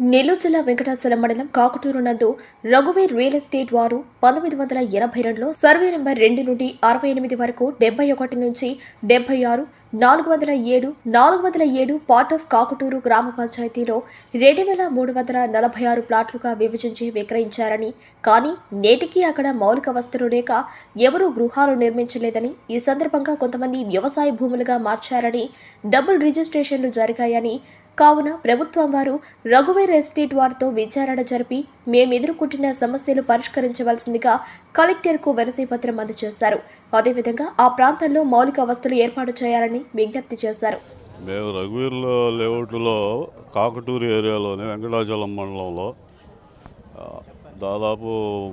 నెల్లూరు జిల్లా వెంకటాచలం మండలం కాకుటూరు నందు రఘువీర్ రియల్ ఎస్టేట్ వారు పంతొమ్మిది వందల ఎనభై రెండులో సర్వే నెంబర్ రెండు నుండి అరవై ఎనిమిది వరకు డెబ్బై ఒకటి నుంచి డెబ్బై ఆరు నాలుగు వందల ఏడు నాలుగు వందల ఏడు పార్ట్ ఆఫ్ కాకుటూరు గ్రామ పంచాయతీలో రెండు వేల మూడు వందల నలభై ఆరు ప్లాట్లుగా విభజించి విక్రయించారని కానీ నేటికి అక్కడ మౌలిక వస్తువులు లేక ఎవరూ గృహాలు నిర్మించలేదని ఈ సందర్భంగా కొంతమంది వ్యవసాయ భూములుగా మార్చారని డబుల్ రిజిస్ట్రేషన్లు జరిగాయని కావున ప్రభుత్వం వారు రఘువీర్ ఎస్టేట్ వారితో విచారణ జరిపి మేము ఎదుర్కొంటున్న సమస్యలు పరిష్కరించవలసిందిగా కలెక్టర్కు వినతి పత్రం అందజేశారు అదేవిధంగా ఆ ప్రాంతంలో మౌలిక వసతులు ఏర్పాటు చేయాలని విజ్ఞప్తి చేశారు. మేము రఘువీర్లో లేఅవుట్లో కాకటూరు ఏరియాలోని వెంకటాచలం మండలంలో దాదాపు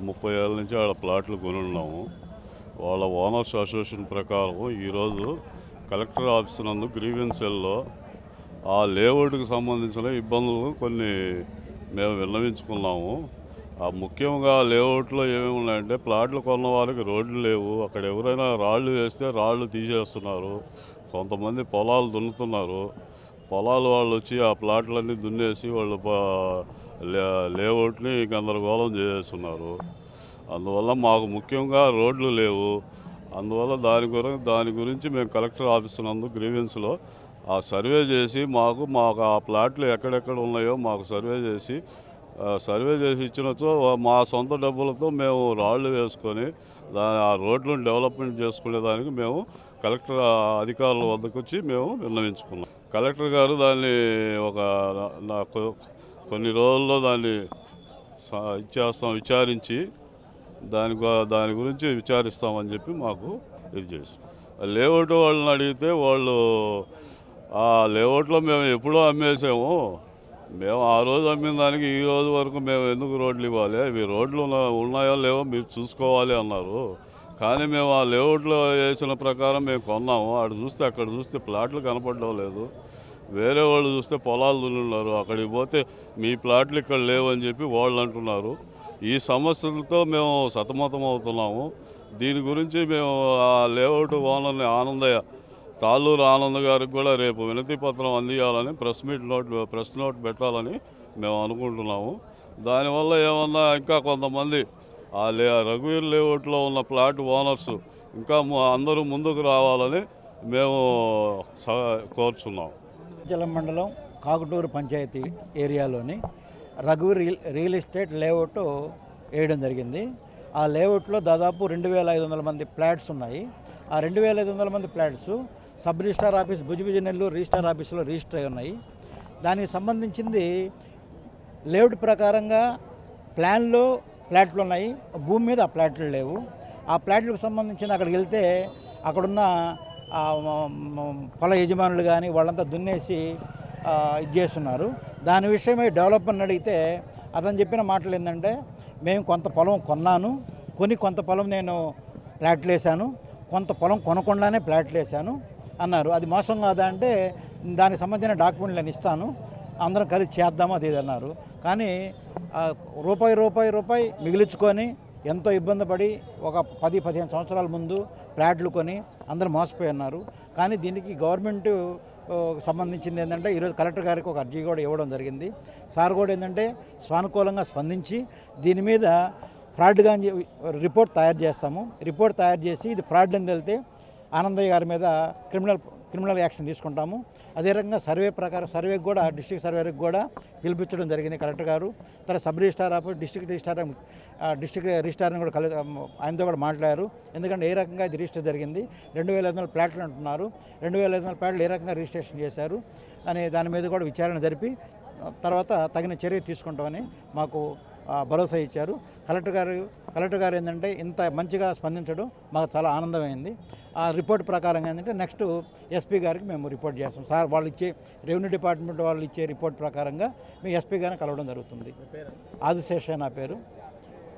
ముప్పై ఏళ్ళ నుంచి ఆడ ప్లాట్లు కొని ఉన్నాము. వాళ్ళ ఓనర్స్ అసోసియేషన్ ప్రకారం ఈరోజు కలెక్టర్ ఆఫీస్ నందు గ్రీవెన్స్ సెల్లో ఆ లేఅవుట్కి సంబంధించిన ఇబ్బందులు కొన్ని మేము విన్నవించుకున్నాము. ఆ ముఖ్యంగా లేఅవుట్లో ఏమేమి ఉన్నాయంటే ప్లాట్లు కొన్న వారికి రోడ్లు లేవు. అక్కడ ఎవరైనా రాళ్ళు వేస్తే రాళ్ళు తీసేస్తున్నారు. కొంతమంది పొలాలు దున్నుతున్నారు. పొలాలు వాళ్ళు వచ్చి ఆ ప్లాట్లన్నీ దున్నేసి వాళ్ళు లేఅవుట్ని గందరగోళం చేస్తున్నారు అందువల్ల మాకు ముఖ్యంగా రోడ్లు లేవు. అందువల్ల దాని గురించి దాని గురించి మేము కలెక్టర్ ఆఫీస్ నందు గ్రీవెన్స్లో ఆ సర్వే చేసి మాకు మాకు ఆ ప్లాట్లు ఎక్కడెక్కడ ఉన్నాయో మాకు సర్వే చేసి ఆ, సర్వే చేసి ఇచ్చినతో మా సొంత డబ్బులతో మేము రాళ్ళు వేసుకొని దాని ఆ రోడ్లను డెవలప్మెంట్ చేసుకునే దానికి మేము కలెక్టర్ అధికారుల వద్దకు వచ్చి మేము విన్నవించుకున్నాం. కలెక్టర్ గారు దాన్ని ఒక కొన్ని రోజుల్లో దాన్ని ఇచ్చేస్తాం విచారించి దాని దాని గురించి విచారిస్తామని చెప్పి మాకు ఇది చేసి లేఅవుట్ వాళ్ళని అడిగితే వాళ్ళు ఆ లేఅవుట్లో మేము ఎప్పుడో అమ్మేసాము. మేము ఆ రోజు అమ్మిన దానికి ఈ రోజు వరకు మేము ఎందుకు రోడ్లు ఇవ్వాలి? ఇవి రోడ్లు ఉన్నాయో లేవో మీరు చూసుకోవాలి అన్నారు. కానీ మేము ఆ లేఅవుట్లో వేసిన ప్రకారం మేము కొన్నాము. అక్కడ చూస్తే అక్కడ చూస్తే ప్లాట్లు కనపడడం లేదు. వేరే వాళ్ళు చూస్తే పొలాలు దున్నున్నారు. అక్కడికి పోతే మీ ప్లాట్లు ఇక్కడ లేవని చెప్పి వాళ్ళు అంటున్నారు. ఈ సమస్యలతో మేము సతమతం అవుతున్నాము. దీని గురించి మేము ఆ లేఅవుట్ ఓనర్ని ఆనందయ్య తాళ్ళూరు ఆనంద్ గారికి కూడా రేపు వినతి పత్రం అందియాలని press meet note press note పెట్టాలని మేము అనుకుంటున్నాము. దానివల్ల ఏమన్నా ఇంకా కొంతమంది ఆ లే రఘువీర్ లేఅవుట్లో ఉన్న ప్లాట్ ఓనర్స్ ఇంకా అందరూ ముందుకు రావాలని మేము కోరుచున్నాం. జలం మండలం కాకుటూరు పంచాయతీ ఏరియాలోని రఘువీర్ రియల్ రియల్ ఎస్టేట్ లేఅవుట్ వేయడం జరిగింది. ఆ లేఅవుట్లో దాదాపు రెండు వేల ఐదు వందల మంది ఫ్లాట్స్ ఉన్నాయి. ఆ రెండు వేల ఐదు వందల మంది ఫ్లాట్స్ సబ్ రిజిస్టార్ ఆఫీస్ భుజభుజ నెల్లూరు రిజిస్టార్ ఆఫీస్లో రిజిస్టర్ అయి ఉన్నాయి. దానికి సంబంధించింది లేఅవుట్ ప్రకారంగా ప్లాన్లో ప్లాట్లు ఉన్నాయి. భూమి మీద ఆ ప్లాట్లు లేవు. ఆ ప్లాట్లకు సంబంధించిన అక్కడికి వెళ్తే అక్కడున్న పొల యజమానులు కానీ వాళ్ళంతా దున్నేసి ఇది చేస్తున్నారు. దాని విషయమై డెవలప్మెంట్ అడిగితే అతను చెప్పిన మాటలు ఏంటంటే మేము కొంత పొలం కొన్నాను. కొని కొంత పొలం నేను ప్లాట్లు వేసాను కొంత పొలం కొనకుండానే ప్లాట్లు వేసాను అన్నారు. అది మోసం కాదా అంటే దానికి సంబంధించిన డాక్యుమెంట్లు నేను ఇస్తాను అందరం కలిసి చేద్దాము అది ఇది అన్నారు. కానీ రూపాయి రూపాయి రూపాయి మిగిలించుకొని ఎంతో ఇబ్బంది పడి ఒక పది పదిహేను సంవత్సరాల ముందు ఫ్లాట్లు కొని అందరూ మోసపోయి ఉన్నారు కానీ దీనికి గవర్నమెంట్ సంబంధించింది ఏంటంటే ఈరోజు కలెక్టర్ గారికి ఒక అర్జీ కూడా ఇవ్వడం జరిగింది. సార్ కూడా ఏంటంటే సానుకూలంగా స్పందించి దీని మీద ఫ్రాడ్గా రిపోర్ట్ తయారు చేస్తాము. రిపోర్ట్ తయారు చేసి ఇది ఫ్రాడ్ అని తెలితే ఆనందయ్య గారి మీద క్రిమినల్ క్రిమినల్ యాక్షన్ తీసుకుంటాము. అదే రకంగా సర్వే ప్రకారం సర్వేకి కూడా డిస్ట్రిక్ట్ సర్వేకి కూడా పిలిపించడం జరిగింది కలెక్టర్ గారు. తర్వాత sub registrar of district registrar district రిజిస్టార్ని కూడా కలి ఆయనతో కూడా మాట్లాడారు. ఎందుకంటే ఏ రకంగా ఇది రిజిస్టర్ జరిగింది రెండు వేల ఐదు వందల ప్లాట్లు అంటున్నారు. రెండు వేల ఐదు వందల ప్లాట్లు ఏ రకంగా రిజిస్ట్రేషన్ చేశారు అనే దాని మీద కూడా విచారణ జరిపి తర్వాత తగిన చర్య తీసుకుంటామని మాకు భరోసా ఇచ్చారు. కలెక్టర్ గారు కలెక్టర్ గారు ఏంటంటే ఇంత మంచిగా స్పందించడం మాకు చాలా ఆనందమైంది. ఆ రిపోర్ట్ ప్రకారం ఏంటంటే నెక్స్ట్ ఎస్పీ గారికి మేము రిపోర్ట్ చేస్తాం. సార్ వాళ్ళు ఇచ్చే రెవెన్యూ డిపార్ట్మెంట్ వాళ్ళు ఇచ్చే రిపోర్ట్ ప్రకారంగా మేము ఎస్పీ గారిని కలవడం జరుగుతుంది. ఆదిశేష నా పేరు.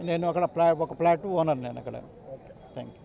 నేను అక్కడ ప్లా ఒక ప్లాట్ ఓనర్ నేను అక్కడ. Thank you